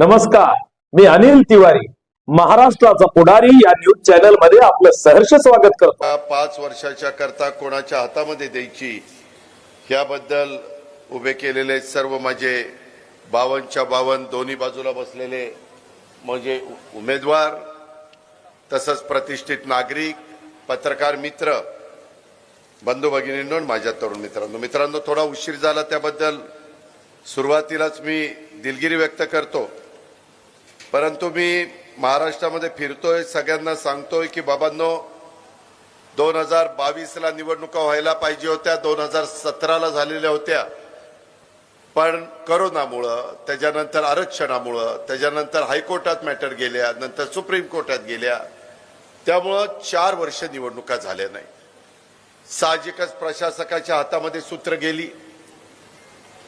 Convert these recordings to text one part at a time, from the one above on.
नमस्कार मी अनिल तिवारी महाराष्ट्राचा पुढारी या न्यूज चॅनलमध्ये आपलं सहर्ष स्वागत करतो. पाच वर्षाच्या करता कोणाच्या हातामध्ये द्यायची याबद्दल उभे केलेले सर्व माझे बावनच्या बावन दोन्ही बाजूला बसलेले म्हणजे उमेदवार तसंच प्रतिष्ठित नागरिक पत्रकार मित्र बंधू भगिनींनो माझ्या तरुण मित्रांनो. मित्रांनो थोडा उशीर झाला त्याबद्दल सुरुवातीलाच मी दिलगिरी व्यक्त करतो. परंतु मी महाराष्ट्रामध्ये फिरतोय सगळ्यांना सांगतोय की बाबांनो दोन हजार बावीसला निवडणुका व्हायला पाहिजे होत्या दोन हजार सतराला झालेल्या होत्या. पण करोनामुळं त्याच्यानंतर आरक्षणामुळं त्याच्यानंतर हायकोर्टात मॅटर गेल्या नंतर सुप्रीम कोर्टात गेल्या त्यामुळं चार वर्ष निवडणुका झाल्या नाही. साहजिकच प्रशासकाच्या हातामध्ये सूत्र गेली.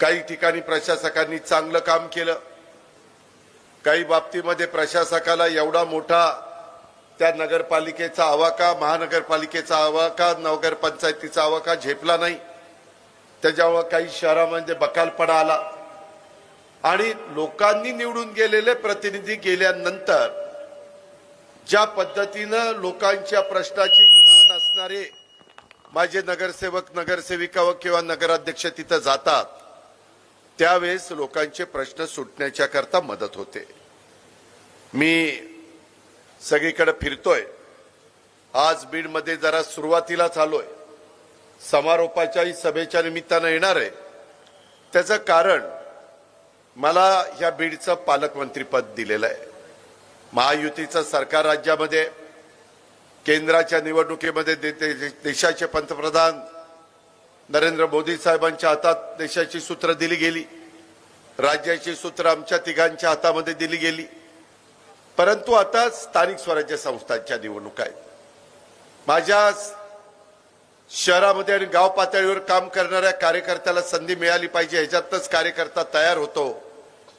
काही ठिकाणी प्रशासकांनी चांगलं काम केलं. काही बाबतीमध्ये प्रशासकाला एवढा मोठा त्या नगरपालिकेचा आवाका महानगरपालिकेचा आवाका नगरपंचायतीचा आवाका झेपला नाही. त्याच्यामुळे काही शहरामध्ये बकालपणा आला. आणि लोकांनी निवडून गेलेले प्रतिनिधी गेल्यानंतर ज्या पद्धतीनं लोकांच्या प्रश्नाची जाण असणारे माझे नगरसेवक नगरसेविका व किंवा नगराध्यक्ष तिथं जातात त्यावेळेस लोकांचे प्रश्न सुटण्याच्या करता मदत होते. मी सगळीकडे फिरतोय. आज बीडमध्ये जरा सुरुवातीलाच आलोय समारोपाच्याही सभेच्या निमित्तानं येणार आहे. त्याचं कारण मला ह्या बीडचं पालकमंत्रीपद दिलेलं आहे. महायुतीचं सरकार राज्यामध्ये केंद्राच्या निवडणुकीमध्ये दे- दे- देशाचे पंतप्रधान नरेंद्र मोदी साहेबांच्या हातात देशाची सूत्र दिली गेली. राज्याची सूत्र आमच्या तिघांच्या हातामध्ये दिली गेली. परंतु आता स्थानिक स्वराज्य संस्थांच्या निवडणुका आहेत. माझ्या शहरामध्ये आणि गाव पातळीवर काम करणाऱ्या कार्यकर्त्याला संधी मिळाली पाहिजे. ह्याच्यातच कार्यकर्ता तयार होतो.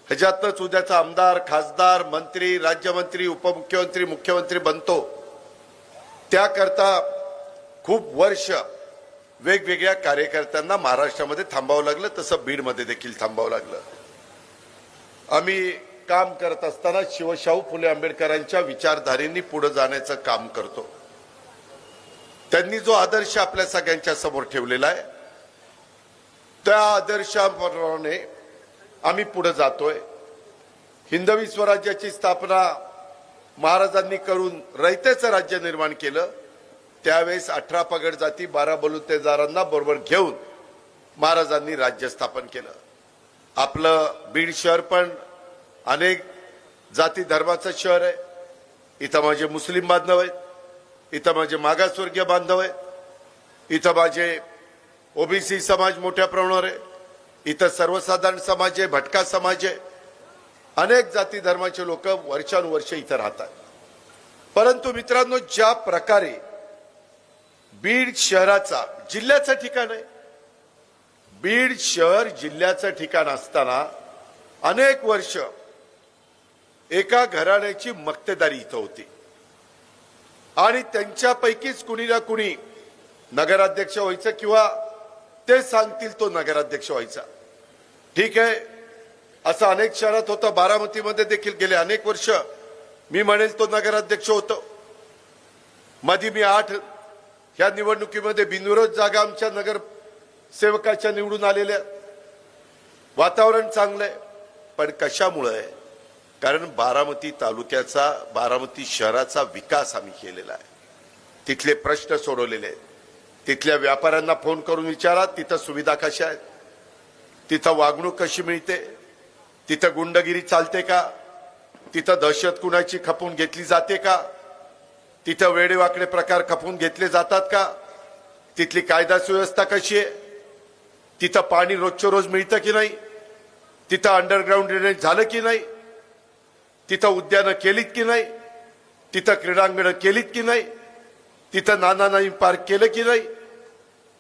ह्याच्यातच उद्याचा आमदार खासदार मंत्री राज्यमंत्री उपमुख्यमंत्री मुख्यमंत्री बनतो. त्याकरता खूप वर्ष वेगवेगळ्या कार्यकर्त्यांना महाराष्ट्रामध्ये थांबावं लागलं तसं बीडमध्ये देखील थांबावं लागलं. आम्ही काम करत असताना शिवशाहू फुले आंबेडकरांच्या विचारधारेंनी पुढे जाण्याचं काम करतो. त्यांनी जो आदर्श आपल्या सगळ्यांच्या समोर ठेवलेला आहे त्या आदर्शाप्रमाणे आम्ही पुढे जातोय. हिंदवी स्वराज्याची स्थापना महाराजांनी करून रयतेचं राज्य निर्माण केलं त्यावेळेस अठरा पगड जाती बारा बलुतेदारांना बरोबर घेऊन महाराजांनी राज्य स्थापन केलं. आपलं बीड शहर पण अनेक जाती धर्माचं शहर आहे. इथं माझे मुस्लिम बांधव आहेत. इथं माझे मागासवर्गीय बांधव आहेत. इथं माझे ओबीसी समाज मोठ्या प्रमाणावर आहे. इथं सर्वसाधारण समाज आहे भटका समाज आहे. अनेक जाती धर्माचे लोक वर्षानुवर्ष इथं राहतात. परंतु मित्रांनो ज्या प्रकारे बीड शहराचा जिल्ह्याचं ठिकाण आहे. बीड शहर जिल्ह्याचं ठिकाण असताना अनेक वर्ष एका घराण्याची मक्तेदारी इथं होती. आणि त्यांच्यापैकीच कुणी ना कुणी नगराध्यक्ष व्हायचं किंवा ते सांगतील तो नगराध्यक्ष व्हायचा. ठीक आहे? असं अनेक शहरात होतं. बारामतीमध्ये देखील गेले अनेक वर्ष मी म्हणेल तो नगराध्यक्ष होतो. मधी मी आठ ह्या निवडणुकीमध्ये बिनविरोध जागा आमच्या नगर सेवकाच्या निवडून आलेल्या वातावरण चांगलं आहे पण कशामुळं आहे? कारण बारामती तालुक्याचा बारामती शहराचा विकास आम्ही केलेला आहे. तिथले प्रश्न सोडवलेले आहेत. तिथल्या व्यापाऱ्यांना फोन करून विचारा तिथं सुविधा कशा आहेत? तिथं वागणूक कशी मिळते? तिथं गुंडगिरी चालते का? तिथं दहशत कुणाची खपून घेतली जाते का? तिथं वेडेवाकडे प्रकार खपून घेतले जातात का? तिथली कायदा सुव्यवस्था कशी आहे? तिथं पाणी रोजच्या रोज मिळतं की नाही? तिथं अंडरग्राऊंड ड्रेनेज झालं की नाही? तिथं उद्यानं केलीत की नाही? तिथं क्रीडांगणं केलीत की नाही? तिथं नाना नाही पार्क केलं की नाही?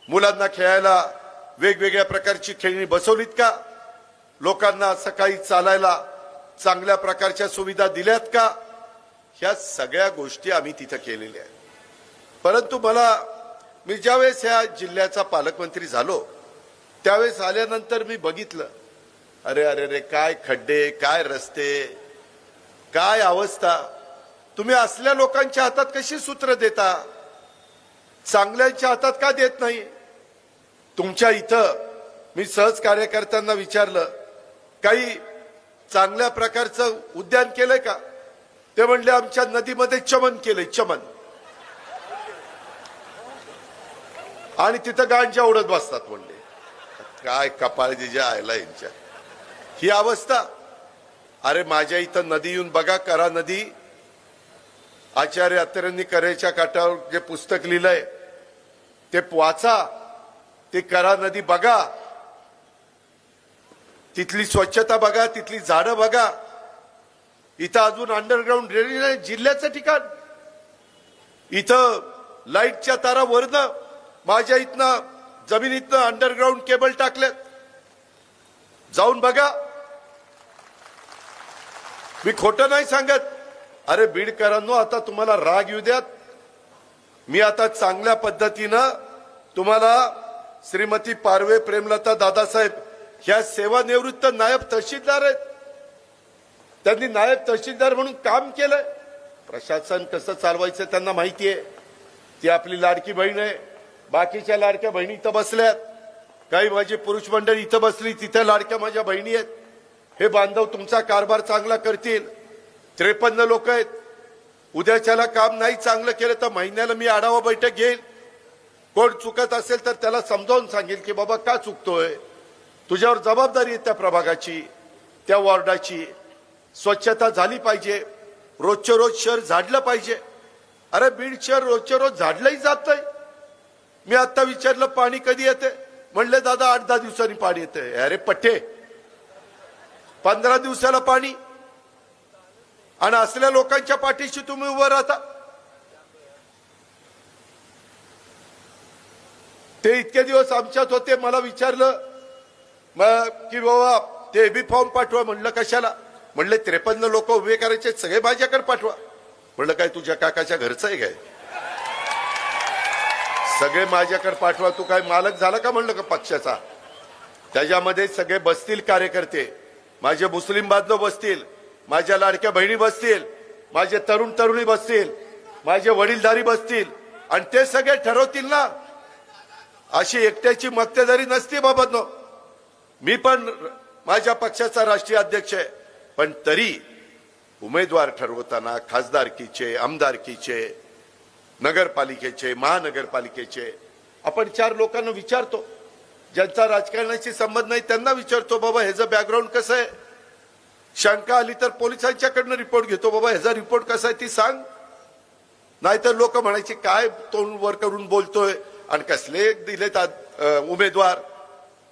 मुलांना खेळायला वेगवेगळ्या प्रकारची खेळणी बसवलीत का? लोकांना सकाळी चालायला चांगल्या प्रकारच्या सुविधा दिल्यात का? ह्या सगळ्या गोष्टी आम्ही तिथं केलेल्या आहेत. परंतु मला मी ज्यावेळेस ह्या जिल्ह्याचा पालकमंत्री झालो त्यावेळेस आल्यानंतर मी बघितलं अरे अरे रे काय खड्डे काय रस्ते काय अवस्था. तुम्ही असल्या लोकांच्या हातात कशी सूत्र देता? चांगल्यांच्या हातात का देत नाही? तुमच्या इथं मी सहज कार्यकर्त्यांना विचारलं काही चांगल्या प्रकारचं उद्यान केलंय का? ते म्हणले आमच्या नदीमध्ये चमन केलंय चमन. आणि तिथं गांजा उडत बसतात म्हणले. काय कपाळ जे आयला यांच्या. ही अवस्था. अरे माझ्या इथं नदी येऊन बघा करा नदी. आचार्य अत्तरांनी करेच्या काठावर जे पुस्तक लिहिलंय ते वाचा. ते करा नदी बघा. तिथली स्वच्छता बघा तिथली झाडं बघा. इथं अजून अंडरग्राऊंड ड्रेनेज नाही जिल्ह्याचं ठिकाण. इथं लाईटच्या तारा वरनं माझ्या इथनं जमिनीतनं अंडरग्राऊंड केबल टाकल्यात जाऊन बघा. मी खोटं नाही सांगत. अरे बीडकरांनो आता तुम्हाला राग येऊ द्यात. मी आता चांगल्या पद्धतीनं तुम्हाला श्रीमती पारवे प्रेमलता दादासाहेब ह्या सेवानिवृत्त नायब तहसीलदार आहेत. त्यांनी नायब तहसीलदार म्हणून काम केलंय प्रशासन कसं चालवायचं त्यांना माहिती आहे. ती आपली लाडकी बहीण आहे. बाकीच्या लाडक्या बहिणी इथं बसल्यात. काही माझी पुरुष मंडळी इथं बसली तिथे लाडक्या माझ्या बहिणी आहेत. हे बांधव तुमचा कारभार चांगला करतील. त्रेपन्न लोक आहेत. उद्याच्याला काम नाही चांगलं केलं तर महिन्याला मी आढावा बैठक घेईल कोण चुकत असेल तर त्याला समजावून सांगेल की बाबा का चुकतोय? तुझ्यावर जबाबदारी आहे त्या प्रभागाची त्या वॉर्डाची. स्वच्छता झाली पाहिजे. रोजच्या रोज शहर झाडलं पाहिजे. अरे बीड शहर रोजच्या रोज झाडलंही जात नाही मी आता विचारलं पाणी कधी येते म्हणले दादा आठ दहा दिवसांनी पाणी येते अरे पट्टे पंधरा दिवसाला पाणी. आणि असल्या लोकांच्या पाठीशी तुम्ही उभं राहता. ते इतके दिवस आमच्यात होते मला विचारलं मग की बाबा ते बी फॉर्म पाठवा म्हणलं कशाला? म्हणले त्रेपन्न लोक उभे करायचे सगळे माझ्याकडे पाठवा. म्हणलं काय तुझ्या काकाच्या घरचं आहे काय? सगळे माझ्याकडे पाठवा तू काय मालक झाला का म्हणलं का पक्षाचा? त्याच्यामध्ये सगळे बसतील कार्यकर्ते. माझे मुस्लिम बांधव बसतील माझ्या लाडक्या बहिणी बसतील माझे तरुण तरुणी बसतील माझे वडीलधारी बसतील आणि ते सगळे ठरवतील ना. अशी एकट्याची मक्तेदारी नसते बाबत मी पण माझ्या पक्षाचा राष्ट्रीय अध्यक्ष आहे. पण तरी उमेदवार ठरवताना खासदारकीचे आमदारकीचे नगरपालिकेचे महानगरपालिकेचे आपण चार लोकांना विचारतो. ज्यांचा राजकारणाशी संबंध नाही त्यांना विचारतो बाबा ह्याचं बॅकग्राऊंड कसं आहे? शंका आली तर पोलिसांच्याकडनं रिपोर्ट घेतो बाबा ह्याचा रिपोर्ट कसा आहे ती सांग. नाहीतर लोक म्हणायचे काय तोंड वर करून बोलतोय आणि कसले दिलेत उमेदवार?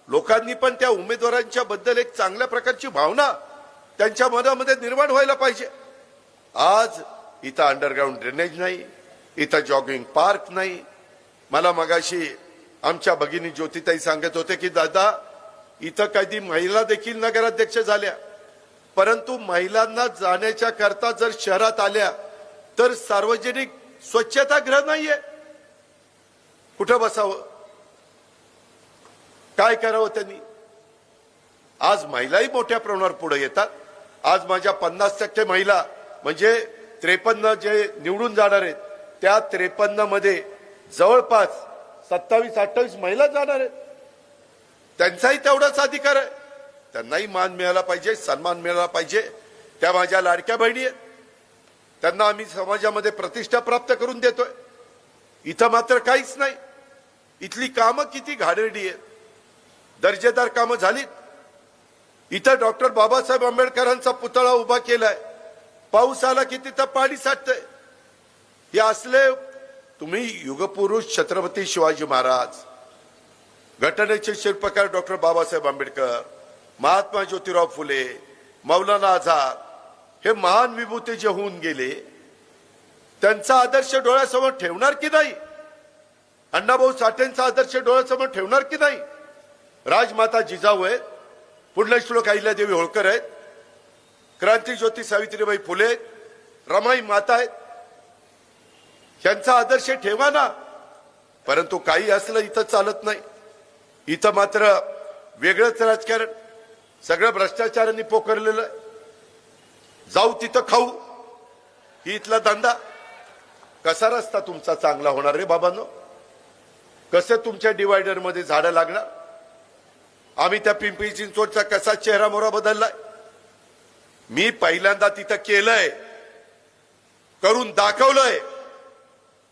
लोकांनी पण त्या उमेदवारांच्या बद्दल एक चांगल्या प्रकारची भावना त्यांच्या मनामध्ये निर्माण व्हायला पाहिजे. आज इथं अंडरग्राऊंड ड्रेनेज नाही इथं जॉगिंग पार्क नाही. मला मगाशी आमच्या भगिनी ज्योतिताई सांगत होते की दादा इथं कधी महिला देखील नगराध्यक्ष झाल्या. परंतु महिलांना जाण्याच्या करता जर शहरात आल्या तर सार्वजनिक स्वच्छतागृह नाहीये. कुठं बसावं? काय करावं त्यांनी? आज महिलाही मोठ्या प्रमाणावर पुढे येतात. आज माझ्या पन्नास टक्के महिला म्हणजे त्रेपन्न जे निवडून जाणार आहेत त्या त्रेपन्नमध्ये जवळपास सत्तावीस अठ्ठावीस महिला जाणार आहेत. त्यांचाही तेवढाच अधिकार आहे. त्यांनाही मान मिळाला पाहिजे सन्मान मिळाला पाहिजे. त्या माझ्या लाडक्या बहिणी आहेत. त्यांना आम्ही समाजामध्ये प्रतिष्ठा प्राप्त करून देतोय. इथं मात्र काहीच नाही. इथली कामं किती घाणेरडी आहेत. दर्जेदार कामं झालीत. इथं डॉक्टर बाबासाहेब आंबेडकरांचा पुतळा उभा केलाय. पाऊस आला की तिथं पाणी साठतंय. हे असले तुम्ही युगपुरुष छत्रपती शिवाजी महाराज घटनेचे शिल्पकार डॉक्टर बाबासाहेब आंबेडकर महात्मा ज्योतिराव फुले मौलाना आझाद हे महान विभूती जे होऊन गेले त्यांचा आदर्श डोळ्यासमोर ठेवणार की नाही? अण्णाभाऊ साठेंचा आदर्श डोळ्यासमोर ठेवणार की नाही? राजमाता जिजाऊ आहेत पुण्यश्लोक अहिल्यादेवी होळकर आहेत. क्रांती ज्योती सावित्रीबाई फुले रमाई माता आहेत. यांचा आदर्श ठेवा ना. परंतु काही असलं इथं चालत नाही. इथं मात्र वेगळंच राजकारण. सगळं भ्रष्टाचारांनी पोखरलेलं आहे. जाऊ तिथं खाऊ. ही इथला धंदा. कसा रस्ता तुमचा चांगला होणार रे बाबांनो? कसं तुमच्या डिवायडरमध्ये झाडं लागणार? आम्ही त्या पिंपरी चिंचवडचा कसा चेहरा मोरा बदललाय? मी पहिल्यांदा तिथं केलंय. करून दाखवलंय.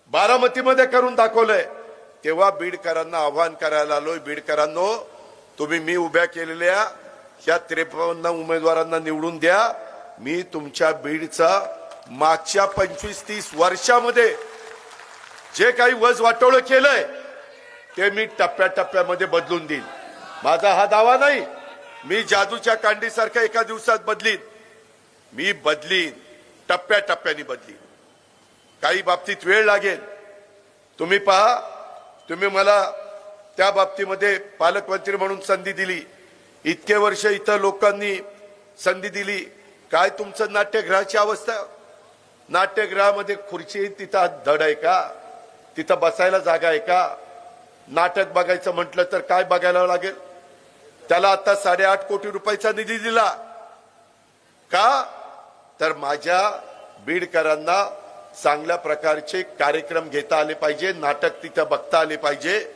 बारामतीमध्ये करून दाखवलंय. तेव्हा बीडकरांना आव्हान करायला आलोय. बीडकरांनो तुम्ही मी उभ्या केलेल्या या त्रेपन्न उमेदवारांना निवडून द्या. मी तुमच्या बीडचा मागच्या पंचवीस तीस वर्षामध्ये जे काही वज वाटवलं केलंय ते मी टप्प्याटप्प्यामध्ये बदलून देईल माझा हा दावा नाही. मी जादूच्या कांडीसारखं एका दिवसात बदलीन. मी बदलीन. टप्प्याटप्प्याने बदलीन. काही बाबतीत वेळ लागेल. तुम्ही पहा. तुम्ही मला त्या बाबतीमध्ये पालकमंत्री म्हणून संधी दिली. इतके वर्ष इथं लोकांनी संधी दिली. काय तुमचं नाट्यगृहाची अवस्था? नाट्यगृहामध्ये खुर्ची तिथं धड आहे का? तिथं बसायला जागा आहे का? नाटक बघायचं म्हटलं तर काय बघायला लागेल? त्याला आता साडेआठ कोटी रुपयाचा निधी दिला. का? तर माझ्या बीडकरांना चांगल्या प्रकारचे कार्यक्रम घेता आले पाहिजे नाटक तिथं बघता आले पाहिजे.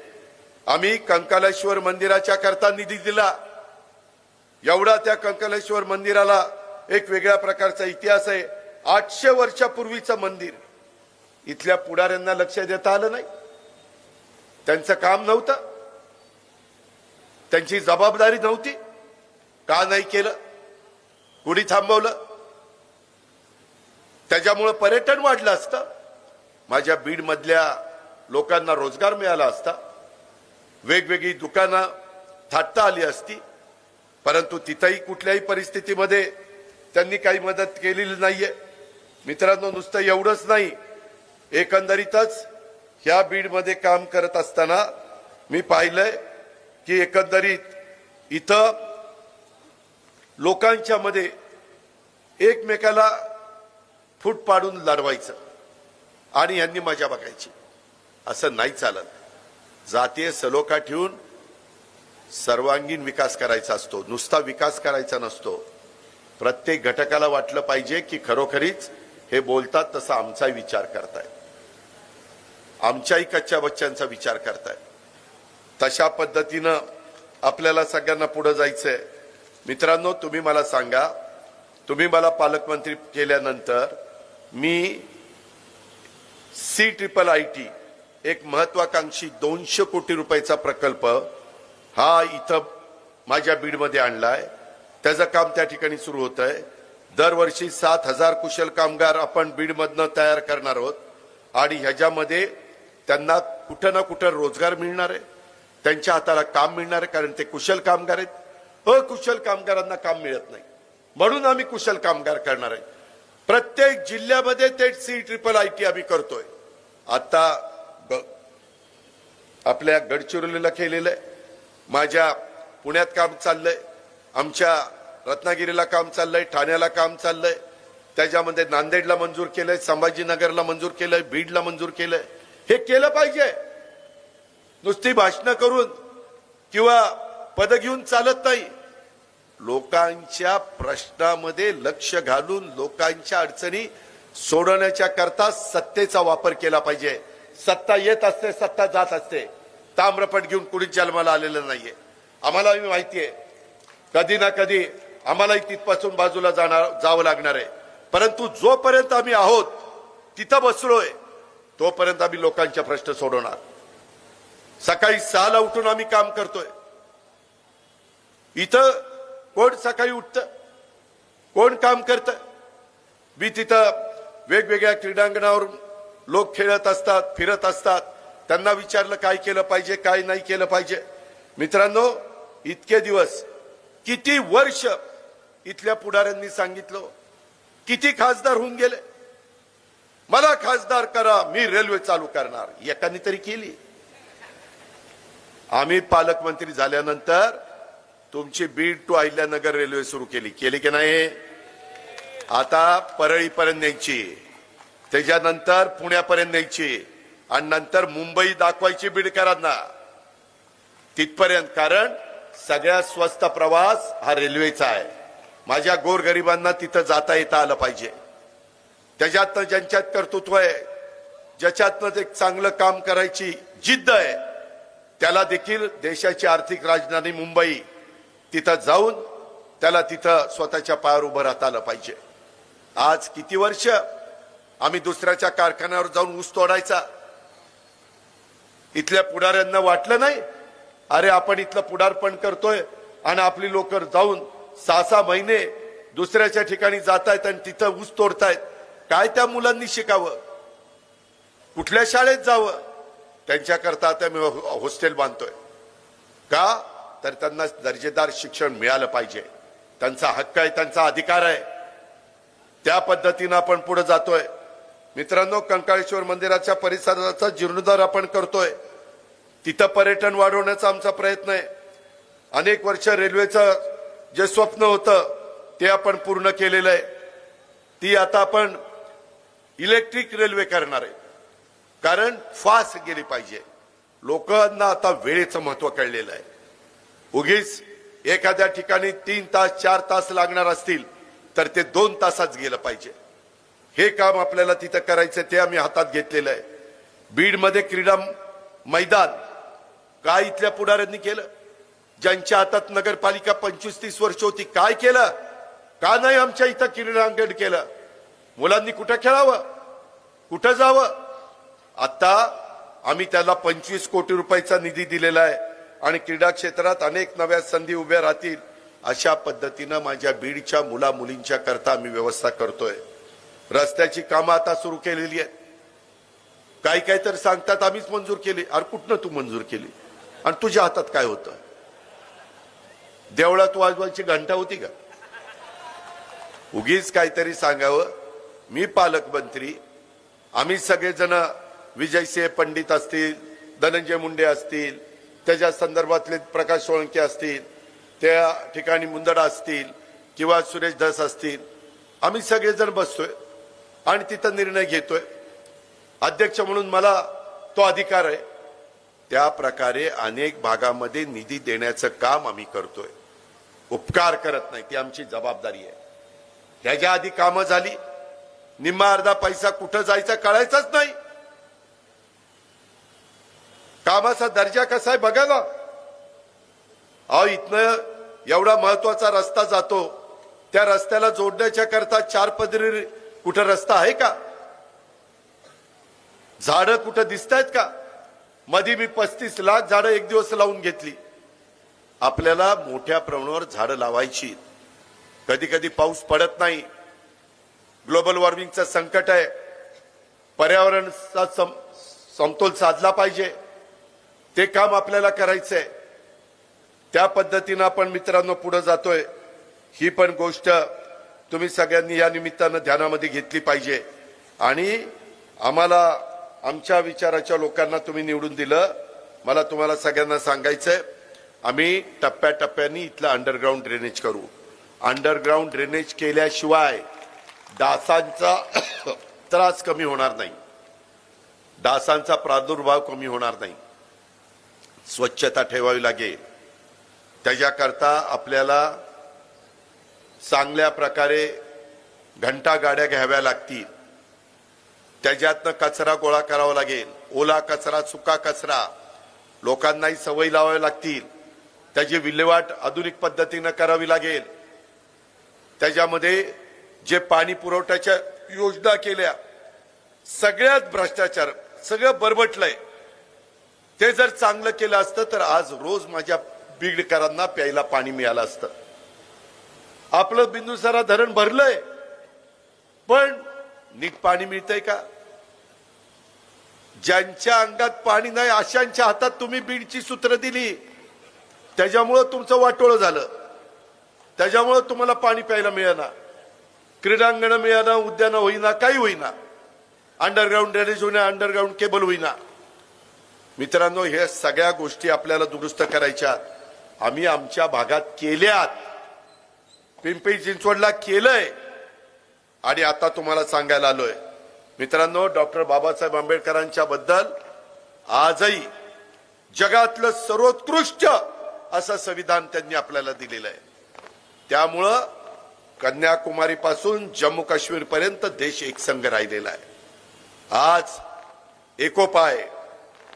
आम्ही कंकालेश्वर मंदिराच्या करता निधी दिला. एवढा त्या कंकालेश्वर मंदिराला एक वेगळ्या प्रकारचा इतिहास आहे. आठशे वर्षापूर्वीचं मंदिर. इथल्या पुढाऱ्यांना लक्ष देता आलं नाही. त्यांचं काम नव्हतं. त्यांची जबाबदारी नव्हती. का नाही केलं? कुणी थांबवलं? त्याच्यामुळं पर्यटन वाढलं असतं. माझ्या बीडमधल्या लोकांना रोजगार मिळाला असता. वेगवेगळी दुकानं थाटता आली असती. परंतु तिथंही कुठल्याही परिस्थितीमध्ये त्यांनी काही मदत केलेली नाहीये. मित्रांनो नुसतं एवढंच नाही. एकंदरीतच ह्या बीडमध्ये काम करत असताना मी पाहिलंय की एकंदरीत इथं लोकांच्या मध्ये एकमेकाला फूट पाडून लढवायचं आणि यांनी मजा बघायची. असं नाही चालत. जातीय सलोखा ठेवून सर्वांगीण विकास करायचा असतो. नुसता विकास करायचा नसतो. प्रत्येक घटकाला वाटलं पाहिजे की खरोखरीच हे बोलतात तसा आमचाही विचार करताय आमच्याही कच्च्या बच्च्यांचा विचार करतायत. तशा पद्धतीनं आपल्याला सगळ्यांना पुढे जायचंय. मित्रांनो तुम्ही मला सांगा तुम्ही मला पालकमंत्री केल्यानंतर मी सी ट्रिपल आय टी एक महत्वाकांक्षी दोनशे कोटी रुपयाचा प्रकल्प हा इथं माझ्या बीडमध्ये आणलाय. त्याचं काम त्या ठिकाणी सुरू होत आहे दरवर्षी सात हजार कुशल कामगार आपण बीडमधनं तयार करणार आहोत आणि ह्याच्यामध्ये त्यांना कुठं ना कुठं रोजगार मिळणार आहे. त्यांच्या हाताला काम मिळणार आहे कारण ते कुशल कामगार आहेत. अकुशल कामगारांना काम मिळत नाही. म्हणून आम्ही कुशल कामगार करणार आहे. प्रत्येक जिल्ह्यामध्ये ते सी ट्रिपल आय टी आम्ही करतोय. आता आपल्या गडचिरोलीला केलेलं आहे. माझ्या पुण्यात काम चाललंय. आमच्या रत्नागिरीला काम चाललंय. ठाण्याला काम चाललंय. त्याच्यामध्ये नांदेडला मंजूर केलंय. संभाजीनगरला मंजूर केलंय. बीडला मंजूर केलंय. हे केलं पाहिजे. नुसती भाषणं करून किंवा पद घेऊन चालत नाही. लोकांच्या प्रश्नामध्ये लक्ष घालून लोकांच्या अडचणी सोडवण्याच्या करता सत्तेचा वापर केला पाहिजे. सत्ता येत असते सत्ता जात असते. ताम्रपट घेऊन कुणीच जन्माला आलेलं नाहीये. आम्हाला माहितीये कधी ना कधी आम्हालाही तिथपासून बाजूला जाणार जावं लागणार आहे. परंतु जोपर्यंत आम्ही आहोत तिथं बसलोय तोपर्यंत आम्ही लोकांच्या प्रश्न सोडवणार. सकाळी सहाला उठून आम्ही काम करतोय. इथं कोण सकाळी उठत? कोण काम करत? मी तिथं वेगवेगळ्या क्रीडांगणावर लोक खेळत असतात फिरत असतात. त्यांना विचारलं काय केलं पाहिजे काय नाही केलं पाहिजे. मित्रांनो इतके दिवस किती वर्ष इथल्या पुढाऱ्यांनी सांगितलं? किती खासदार होऊन गेले? मला खासदार करा मी रेल्वे चालू करणार. एकाने तरी केली. आम्ही पालकमंत्री झाल्यानंतर तुमची बीड टू अहिल्यानगर रेल्वे सुरू केली. केली की नाही? आता परळीपर्यंत न्यायची. त्याच्यानंतर पुण्यापर्यंत न्यायची. आणि नंतर मुंबई दाखवायची बीडकरांना तिथपर्यंत. कारण सगळ्यात स्वस्त प्रवास हा रेल्वेचा आहे. माझ्या गोरगरिबांना तिथं जाता येता आलं पाहिजे. त्याच्यातनं ज्यांच्यात कर्तृत्व आहे ज्याच्यातनं ते चांगलं काम करायची जिद्द आहे त्याला देखील देशाची आर्थिक राजधानी मुंबई तिथं जाऊन त्याला तिथं स्वतःच्या पायावर उभं राहता आलं पाहिजे. आज किती वर्ष आम्ही दुसऱ्याच्या कारखान्यावर जाऊन ऊस तोडायचा? इथल्या पुढाऱ्यांना वाटलं नाही? अरे आपण इथलं पुढारपण करतोय आणि आपली लोक जाऊन सहा सहा महिने दुसऱ्याच्या ठिकाणी जात आहेत आणि तिथं ऊस तोडतायत. काय त्या मुलांनी शिकावं? कुठल्या शाळेत जावं? त्यांच्याकरता आता मी हो- हॉस्टेल बांधतोय. का? तर त्यांना दर्जेदार शिक्षण मिळालं पाहिजे. त्यांचा हक्क आहे त्यांचा अधिकार आहे. त्या पद्धतीनं आपण पुढे जातोय. मित्रांनो कंकाळेश्वर मंदिराच्या परिसराचा जीर्णोद्धार आपण करतोय. तिथं पर्यटन वाढवण्याचा आमचा प्रयत्न आहे. अनेक वर्ष रेल्वेचं जे स्वप्न होतं ते आपण पूर्ण केलेलं आहे. ती आता आपण इलेक्ट्रिक रेल्वे करणार आहे. कारण फास्ट गेली पाहिजे. लोकांना आता वेळेचं महत्त्व कळलेलं आहे. उगीच एखाद्या ठिकाणी तीन तास चार तास लागणार असतील तर ते दोन तासात गेलं पाहिजे. हे काम आपल्याला तिथं करायचं ते आम्ही हातात घेतलेलं आहे. बीडमध्ये क्रीडा मैदान काय इथल्या पुढाऱ्यांनी केलं? ज्यांच्या हातात नगरपालिका पंचवीस तीस वर्ष होती काय केलं? का नाही आमच्या इथं क्रीडांगण केलं? मुलांनी कुठं खेळावं? कुठं जावं? आता आम्ही त्याला पंचवीस कोटी रुपयाचा निधी दिलेला आहे आणि क्रीडा क्षेत्रात अनेक नव्या संधी उभ्या राहतील अशा पद्धतीनं माझ्या बीडच्या मुला मुलींच्या करता आम्ही व्यवस्था करतोय. रस्त्याची कामं आता सुरू केलेली आहेत. काही काही तर सांगतात आम्हीच मंजूर केली. अरे कुठनं तू मंजूर केली? आणि तुझ्या हातात काय होतं? देवळात वाजवायची घंटा होती का? उगीच काहीतरी सांगावं. मी पालकमंत्री. आम्ही सगळेजण विजयसिंह पंडित असतील धनंजय मुंडे असतील त्याच्या संदर्भातले प्रकाश सोळंके असतील त्या ठिकाणी मुंदडा असतील किंवा सुरेश धस असतील आम्ही सगळेजण बसतोय आणि तिथं निर्णय घेतोय. अध्यक्ष म्हणून मला तो अधिकार आहे. त्या प्रकारे अनेक भागामध्ये निधी देण्याचं काम आम्ही करतोय. उपकार करत नाही ती आमची जबाबदारी आहे. त्याच्या आधी कामं झाली. निम्मा अर्धा पैसा कुठं जायचा कळायचाच नाही. कामाचा दर्जा कसा आहे बघा ना अहो इथनं एवढा महत्त्वाचा रस्ता जातो. त्या रस्त्याला जोडण्याच्या करता चार पदरी कुठं रस्ता आहे का? झाडं कुठं दिसत आहेत का? मधी मी पस्तीस लाख झाडं एक दिवस लावून घेतली. आपल्याला मोठ्या प्रमाणावर झाडं लावायची. कधी कधी पाऊस पडत नाही. ग्लोबल वॉर्मिंगचं संकट आहे. पर्यावरणाचा सम- समतोल साधला पाहिजे. ते काम आपल्याला करायचं आहे त्या पद्धतीनं आपण मित्रांनो पुढे जातोय. ही पण गोष्ट तुम्ही सगळ्यांनी या निमित्तानं ध्यानामध्ये घेतली पाहिजे. आणि आम्हाला आमच्या विचाराच्या लोकांना तुम्ही निवडून दिलं. मला तुम्हाला सगळ्यांना सांगायचंय आम्ही टप्प्याटप्प्याने इथलं अंडरग्राऊंड ड्रेनेज करू. अंडरग्राऊंड ड्रेनेज केल्याशिवाय डासांचा त्रास कमी होणार नाही. डासांचा प्रादुर्भाव कमी होणार नाही. स्वच्छता ठेवावी लागेल. त्याच्याकरता आपल्याला चांगल्या प्रकारे घंटा गाड्या घ्याव्या लागतील. त्याच्यातनं कचरा गोळा करावा लागेल. ओला कचरा सुका कचरा लोकांनाही सवय लावावी लागतील. त्याची विल्हेवाट आधुनिक पद्धतीनं करावी लागेल. त्याच्यामध्ये जे पाणी पुरवठ्याच्या योजना केल्या सगळ्यात भ्रष्टाचार सगळं बरबटलंय. ते जर चांगलं केलं असतं तर आज रोज माझ्या बीडकरांना प्यायला पाणी मिळालं असतं. आपलं बिंदुसारा धरण भरलंय पण नीट पाणी मिळतंय का? ज्यांच्या अंगात पाणी नाही अशांच्या हातात तुम्ही बीडची सूत्र दिली. त्याच्यामुळं तुमचं वाटोळं झालं. त्याच्यामुळं तुम्हाला पाणी प्यायला मिळेना. क्रीडांगण मिळाना उद्यानं होईना काही होईना. अंडरग्राऊंड ड्रेनेज होईना अंडरग्राऊंड केबल होईना. मित्रांनो हे सगळ्या गोष्टी आपल्याला दुरुस्त करायच्या. आम्ही आमच्या भागात केल्यात. पिंपरी चिंचवडला केलंय. आणि आता तुम्हाला सांगायला आलोय. मित्रांनो डॉक्टर बाबासाहेब आंबेडकरांच्या बद्दल आजही जगातलं सर्वोत्कृष्ट असं संविधान त्यांनी आपल्याला दिलेलं आहे. त्यामुळं कन्याकुमारी पासून जम्मू काश्मीर पर्यंत देश एकसंघ राहिलेला आहे. आज एकोपाय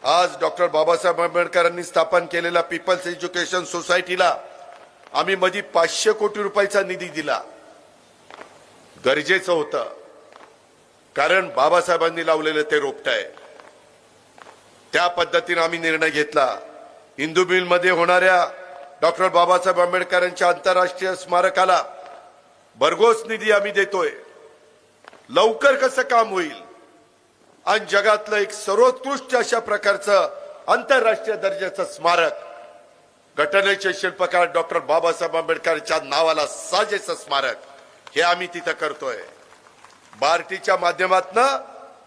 आज डॉक्टर बाबासाहेब आंबेडकरांनी स्थापन केलेल्या पीपल्स एज्युकेशन सोसायटीला आम्ही मध्ये पाचशे कोटी रुपयाचा निधी दिला. गरजेचं होतं. कारण बाबासाहेबांनी लावलेलं ते रोपट आहे त्या पद्धतीने आम्ही निर्णय घेतला. इंदू मध्ये होणाऱ्या डॉक्टर बाबासाहेब आंबेडकरांच्या आंतरराष्ट्रीय स्मारकाला भरघोस निधी आम्ही देतोय. लवकर कसं काम होईल? आणि जगातलं एक सर्वोत्कृष्ट अशा प्रकारचं आंतरराष्ट्रीय दर्जाचं स्मारक. घटनेचे शिल्पकार डॉक्टर बाबासाहेब आंबेडकरच्या नावाला साजेचं स्मारक. हे आम्ही तिथं करतोय. बार्टीच्या माध्यमातनं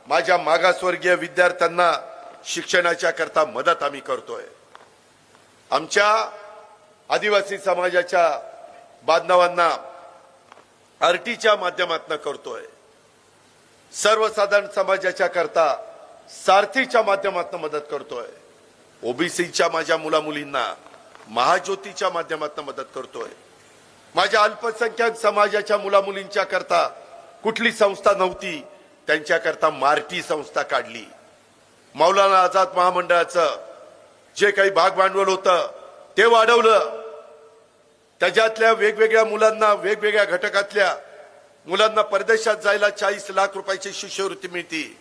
माझ्या मागासवर्गीय विद्यार्थ्यांना शिक्षणाच्या करता मदत आम्ही करतोय. आमच्या आदिवासी समाजाच्या बांधवांना आरटीच्या माध्यमातून करतोय. सर्वसाधारण समाजाच्या करता सारथीच्या माध्यमातून मदत करतोय. ओबीसीच्या माझ्या मुला मुलींना महाज्योतीच्या माध्यमातून मदत करतोय. माझ्या अल्पसंख्याक समाजाच्या मुला मुलींच्या करता कुठली संस्था नव्हती त्यांच्याकरता मार्टी संस्था काढली. मौलाना आझाद महामंडळाचं जे काही भाग भांडवल होतं ते वाढवलं. त्याच्यातल्या वेगवेगळ्या मुलांना वेगवेगळ्या घटकातल्या मुलांना परदेशात जायला चाळीस लाख रुपयाची शिष्यवृत्ती मिळती.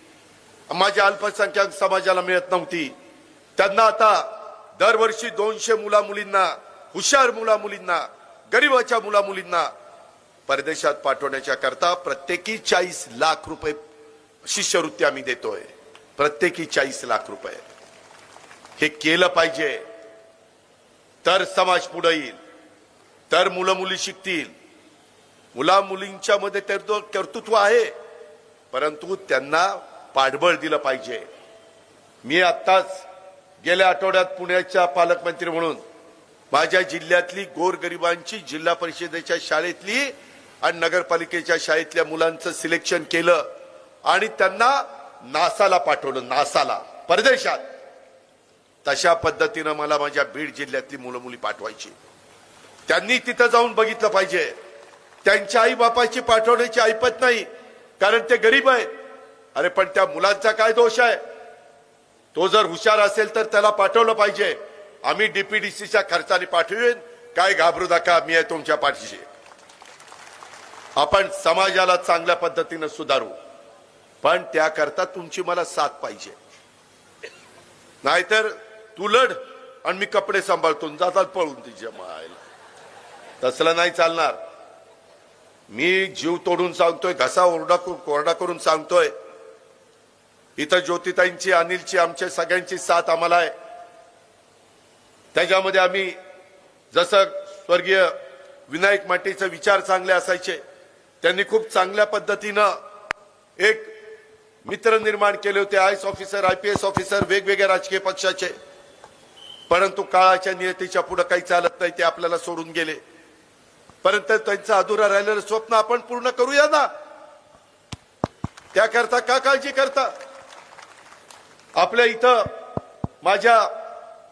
माझ्या अल्पसंख्याक समाजाला मिळत नव्हती. त्यांना आता दरवर्षी दोनशे मुला मुलींना हुशार मुला मुलींना गरीबाच्या मुला मुलींना परदेशात पाठवण्याच्या करता प्रत्येकी चाळीस लाख रुपये शिष्यवृत्ती आम्ही देतोय. प्रत्येकी चाळीस लाख रुपये. हे केलं पाहिजे. तर समाज पुढे येईल. तर मुलं मुली शिकतील. मुला मुलींच्या मध्ये तर तो कर्तृत्व आहे परंतु त्यांना पाठबळ दिलं पाहिजे. मी आत्ताच गेल्या आठवड्यात पुण्याच्या पालकमंत्री म्हणून माझ्या जिल्ह्यातली गोरगरिबांची जिल्हा परिषदेच्या शाळेतली आणि नगरपालिकेच्या शाळेतल्या मुलांचं सिलेक्शन केलं आणि त्यांना नासाला पाठवलं नासाला परदेशात. तशा पद्धतीनं मला माझ्या बीड जिल्ह्यातली मुलं मुली पाठवायची. त्यांनी तिथं जाऊन बघितलं पाहिजे. त्यांच्या आई बापाची पाठवण्याची ऐपत नाही कारण ते गरीब आहे. अरे पण त्या मुलांचा काय दोष आहे? तो जर हुशार असेल तर त्याला पाठवलं पाहिजे. आम्ही डीपीडीसीच्या खर्चाने पाठवेन. काय घाबरू नका मी आहे तुमच्या पाठीशी. आपण समाजाला चांगल्या पद्धतीनं सुधारू. पण त्याकरता तुमची मला साथ पाहिजे. नाहीतर तू लढ आणि मी कपडे सांभाळतो. जातात पळून तिच्या मायला. तसलं नाही चालणार. मी जीव तोडून सांगतोय घसा ओरडा कोरडा करून सांगतोय. इथं ज्योतिताईंची अनिलची आमच्या सगळ्यांची साथ आम्हाला आहे. त्याच्यामध्ये आम्ही जसं स्वर्गीय विनायक माटेचे विचार चांगले असायचे त्यांनी खूप चांगल्या पद्धतीनं एक मित्र निर्माण केले होते I S officer I P S officer वेगवेगळ्या राजकीय पक्षाचे. परंतु काळाच्या नियतीच्या पुढे काही चालत नाही ते आपल्याला सोडून गेले. परंतु त्यांचं अधुरा राहिलेलं स्वप्न आपण पूर्ण करूया ना. त्याकरता का काळजी करता? आपल्या इथं माझ्या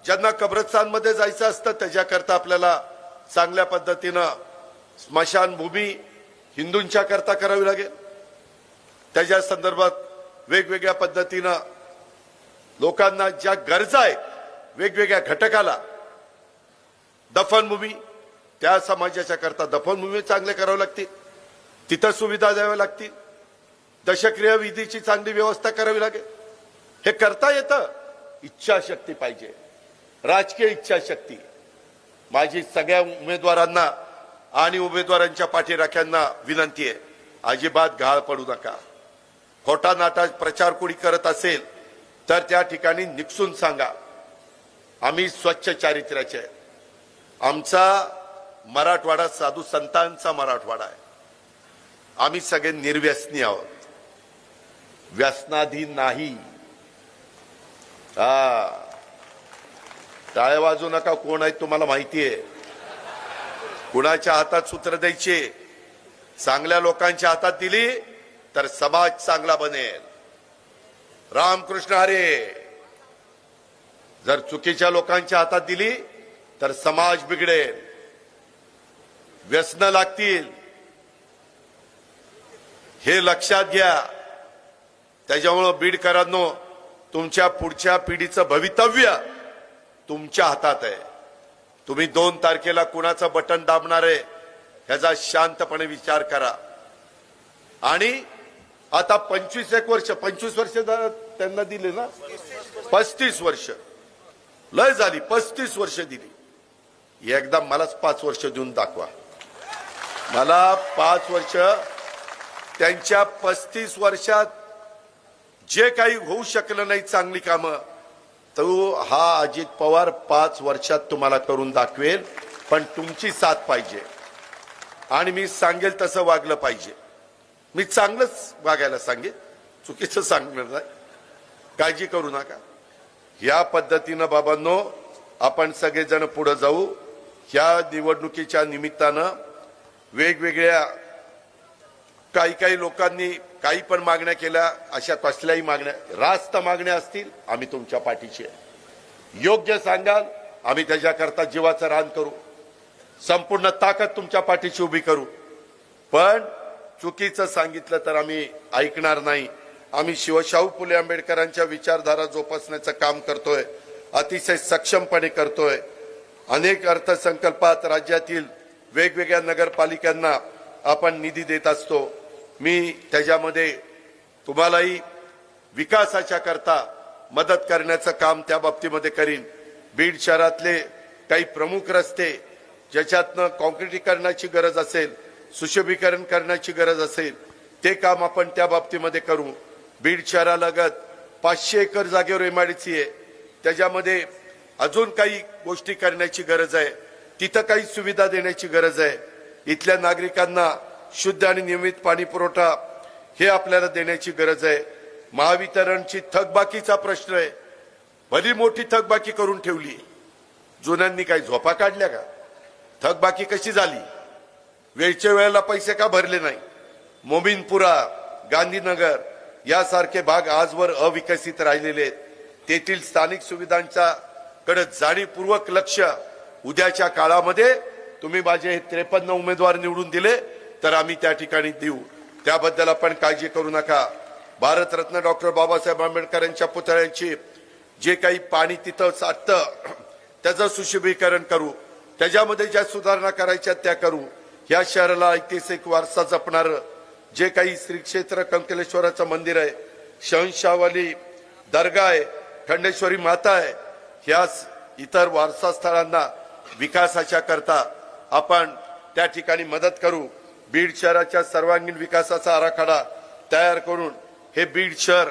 ज्यांना कब्रस्तानमध्ये जायचं असतं त्याच्याकरता आपल्याला चांगल्या पद्धतीनं स्मशानभूमी हिंदूंच्या करता करावी लागेल. त्याच्या संदर्भात वेगवेगळ्या पद्धतीनं लोकांना ज्या गरजा आहेत वेगवेगळ्या घटकाला दफनभूमी त्या समाजाच्या करता दफनभूमी चांगले करावे लागतील तिथं सुविधा द्याव्या लागतील. दशक्रिया विधीची चांगली व्यवस्था करावी लागेल. हे करता येतं. इच्छाशक्ती पाहिजे. राजकीय इच्छाशक्ती. माझी सगळ्या उमेदवारांना आणि उमेदवारांच्या पाठीराख्यांना विनंती आहे. अजिबात घाळ पडू नका. खोटा नाटा प्रचार कोणी करत असेल तर त्या ठिकाणी निपसून सांगा. आम्ही स्वच्छ चारित्र्याचे आमचा मराठवाडा साधू संतांचा मराठवाडा आहे. आम्ही सगळे निर्व्यसनी आहोत. व्यसनाधीन नाही. हा. टाळ्या वाजू नका कोण आहे तुम्हाला माहिती आहे कुणाच्या हातात सूत्र द्यायचे? चांगल्या लोकांच्या हातात दिली तर समाज चांगला बनेल. रामकृष्ण हरे जर चुकीच्या लोकांच्या हातात दिली तर समाज बिघडेल. व्यसन लागतील. हे लक्षात घ्या. त्याच्यामुळं बीडकरांनो तुमच्या पुढच्या पिढीचं भवितव्य तुमच्या हातात आहे. तुम्ही दोन तारखेला कुणाचं बटन दाबणार आहे ह्याचा शांतपणे विचार करा. आणि आता पंचवीस एक वर्ष पंचवीस वर्ष त्यांना दिले ना? पस्तीस वर्ष. लय झाली पस्तीस वर्ष दिली. एकदा मलाच पाच वर्ष देऊन दाखवा. मला पाच वर्ष त्यांच्या पस्तीस वर्षात जे काही होऊ शकलं नाही चांगली कामं तो हा अजित पवार पाच वर्षात तुम्हाला करून दाखवेल पण तुमची साथ पाहिजे. आणि मी सांगेल तसं वागलं पाहिजे. मी चांगलंच वागायला सांगेन चुकीचं सांगणार नाही. काळजी करू नका. या पद्धतीनं बाबांनो आपण सगळेजण पुढे जाऊ. या निवडणुकीच्या निमित्तानं वेगवेगळ्या काही काही लोकांनी काही पण मागण्या केल्या अशा कसल्याही मागण्या रास्त मागण्या असतील आम्ही तुमच्या पाठीशी आहे. योग्य सांगाल आम्ही त्याच्याकरता जीवाचं रान करू. संपूर्ण ताकद तुमच्या पाठीशी उभी करू. पण चुकीचं सांगितलं तर आम्ही ऐकणार नाही. आम्ही शिवशाहू फुले आंबेडकरांच्या विचारधारा जोपासण्याचं काम करतोय अतिशय सक्षमपणे करतोय. अनेक अर्थसंकल्पात राज्यातील वेगवेगळ्या नगरपालिकांना आपण निधी देत असतो. मी त्याच्यामध्ये तुम्हालाही विकासाच्या करता मदत करण्याचं काम त्या बाबतीमध्ये करीन. बीड शहरातले काही प्रमुख रस्ते ज्याच्यातनं कॉन्क्रिटीकरणाची गरज असेल सुशोभीकरण करण्याची गरज असेल ते काम आपण त्या बाबतीमध्ये करू. बीड शहरालगत पाचशे एकर जागेवर एमआयडीसी आहे. त्याच्यामध्ये अजून काही गोष्टी करण्याची गरज आहे. तिथं काही सुविधा देण्याची गरज आहे. इथल्या नागरिकांना शुद्ध आणि नियमित पाणी पुरवठा हे आपल्याला देण्याची गरज आहे. महावितरणची थकबाकीचा प्रश्न आहे. भली मोठी थकबाकी करून ठेवली. जुन्यांनी काही झोपा काढल्या का? थकबाकी कशी झाली? वेळच्या वेळेला पैसे का भरले नाही? मोमिनपुरा गांधीनगर यासारखे भाग आजवर अविकसित राहिलेले आहेत. तेथील स्थानिक सुविधांच्या कडे जाणीवपूर्वक लक्ष उद्याच्या काळामध्ये तुम्ही माझे त्रेपन्न उमेदवार निवडून दिले तर आम्ही त्या ठिकाणी देऊ. त्याबद्दल आपण काळजी करू नका. भारतरत्न डॉक्टर बाबासाहेब आंबेडकरांच्या पुतळ्याची जे काही पाणी तिथं साठतं त्याचं सुशोभीकरण करू. त्याच्यामध्ये ज्या सुधारणा करायच्या त्या करू. या शहराला ऐतिहासिक वारसा जपणार जे काही श्री क्षेत्र कंकलेश्वराचं मंदिर आहे शहनशाहवाली दर्गा आहे खंडेश्वरी माता आहे ह्या इतर वारसा स्थळांना विकासाच्या करता आपण त्या ठिकाणी मदत करू. बीड शहराच्या सर्वांगीण विकासाचा आराखडा तयार करून हे बीड शहर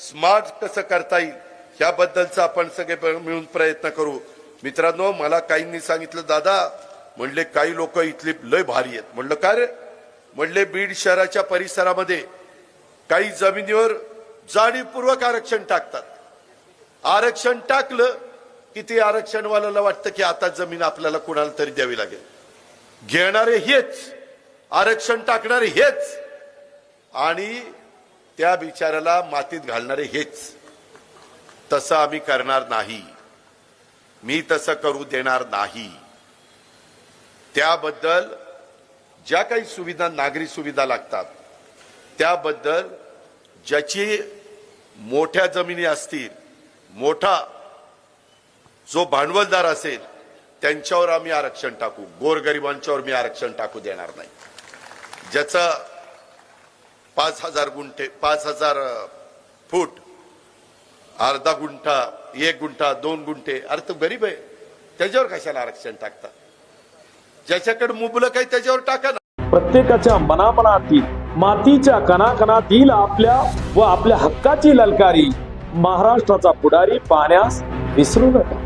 स्मार्ट कसं करता येईल याबद्दलचा आपण सगळे मिळून प्रयत्न करू. मित्रांनो मला काहींनी सांगितलं दादा म्हणले काही लोक इथले लय भारी आहेत. म्हणलं काय रे? म्हणले बीड शहराच्या परिसरामध्ये काही जमिनीवर जाणीवपूर्वक आरक्षण टाकतात. आरक्षण टाकलं की ते आरक्षणवाल्याला वाटतं की आता जमीन आपल्याला कुणाला तरी द्यावी लागेल? घेणारे हेच आरक्षण टाकणारे हेच आणि त्या बिचाऱ्याला मातीत घालणारे हेच. तसं आम्ही करणार नाही. मी तसं करू देणार नाही. त्याबद्दल ज्या काही सुविधा नागरी सुविधा लागतात त्याबद्दल ज्याची मोठ्या जमिनी असतील मोठा जो भांडवलदार असेल त्यांच्यावर आम्ही आरक्षण टाकू. गोरगरिबांच्यावर मी आरक्षण टाकू देणार नाही. ज्याचं पाच हजार गुंठे पाच हजार फूट अर्धा गुंठा एक गुंठा दोन गुंठे अरे तो गरीब आहे. त्याच्यावर कशाला आरक्षण टाकता? ज्याच्याकडे मुबलक आहे त्याच्यावर टाका ना. प्रत्येकाच्या मनामनातील मातीच्या कणाकणातील आपल्या व आपल्या हक्काची ललकारी महाराष्ट्राचा पुढारी पाहण्यास विसरू नका.